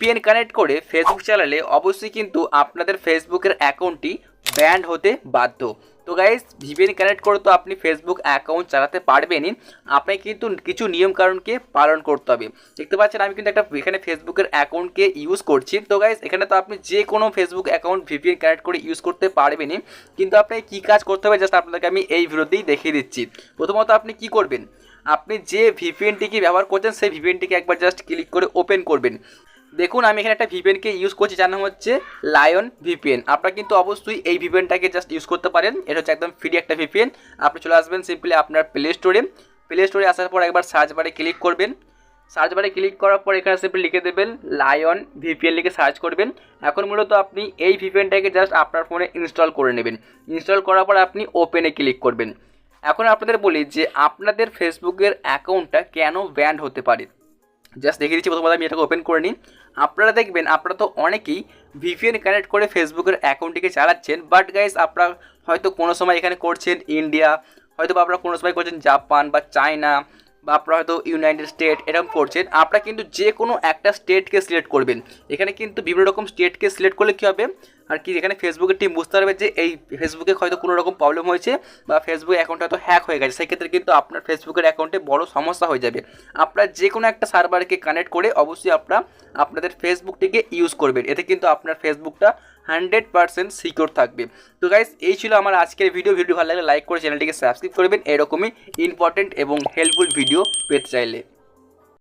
VPN connect করে Facebook চালালে অবশ্যই কিন্তু আপনাদের ফেসবুকের অ্যাকাউন্টটি ব্যান্ড হতে বাধ্য। তো গাইজ ভিপিএন কানেক্ট করে তো আপনি ফেসবুক অ্যাকাউন্ট চালাতে পারবেনই। আপনাকে কিন্তু কিছু নিয়ম কারণকে পালন করতে হবে। দেখতে পাচ্ছেন, আমি কিন্তু একটা এখানে ফেসবুকের অ্যাকাউন্টকে ইউজ করছি। তো গাইজ এখানে তো আপনি যে কোনো ফেসবুক অ্যাকাউন্ট ভিপিএন কানেক্ট করে ইউজ করতে পারবেনই। কিন্তু আপনাকে কী কাজ করতে হবে জাস্ট আপনাকে আমি এই ভিডিওতেই দেখিয়ে দিচ্ছি। প্রথমত আপনি কি করবেন? আপনি যে ভিপিএনটিকে ব্যবহার করছেন, সেই ভিপিএনটিকে একবার জাস্ট ক্লিক করে ওপেন করবেন। দেখুন, আমি এখানে একটা ভিপিএনকে ইউজ করছি, যার নাম হচ্ছে লায়ন ভিপিএন আপনারা কিন্তু অবশ্যই এই ভিপিএনটাকে জাস্ট ইউজ করতে পারেন। এটা হচ্ছে একদম ফ্রি একটা ভিপিএন আপনি চলে আসবেন সিম্পলি আপনার প্লে স্টোরে প্লে স্টোরে আসার পর একবার সার্চ বারে ক্লিক করবেন। সার্চ বারে ক্লিক করার পর এখানে সিম্পলি লিখে দেবেন লায়ন ভিপিএন লিখে সার্চ করবেন। এখন মূলত আপনি এই ভিপিএনটাকে জাস্ট আপনার ফোনে ইনস্টল করে নেবেন। ইনস্টল করার পর আপনি ওপেনে ক্লিক করবেন। এখন আপনাদের বলি যে, আপনাদের ফেসবুকের অ্যাকাউন্টটা কেন ব্যান্ড হতে পারে? জাস্ট দেখিয়ে দিচ্ছি প্রথমত আমি এটাকে ওপেন করে নিই আপনারা দেখবেন, আপনারা তো অনেকেই ভিপিএন কানেক্ট করে ফেসবুকের অ্যাকাউন্টটিকে চালাচ্ছেন বাট গাইস আপনারা হয়তো কোনো সময় এখানে করছেন ইন্ডিয়া হয়তো বা আপনারা কোনো সময় করছেন জাপান বা চায়না বা আপনারা হয়তো ইউনাইটেড স্টেট এরকম করছেন। আপনারা কিন্তু যে কোনো একটা স্টেটকে সিলেক্ট করবেন। এখানে কিন্তু বিভিন্ন রকম স্টেটকে সিলেক্ট করলে কী হবে? আর কি এখানে ফেসবুকের টিম বুঝতে পারবে যে এই ফেসবুকে হয়তো কোনো রকম প্রবলেম হয়েছে বা ফেসবুক অ্যাকাউন্ট হয়তো হ্যাক হয়ে গেছে। সেক্ষেত্রে কিন্তু আপনার ফেসবুকের অ্যাকাউন্টে বড় সমস্যা হয়ে যাবে। আপনারা যে কোনো একটা সার্ভারকে কানেক্ট করে অবশ্যই আপনারা আপনাদের ফেসবুকটিকে ইউজ করবেন। এতে কিন্তু আপনার ফেসবুকটা হান্ড্রেড পার্সেন্ট সিকিওর থাকবে। তো গাইস এই ছিল আমার আজকের ভিডিও ভিডিও ভালো লাগলে লাইক করে চ্যানেলটিকে সাবস্ক্রাইব করবেন। এরকমই ইম্পর্টেন্ট এবং হেল্পফুল ভিডিও পেতে চাইলে।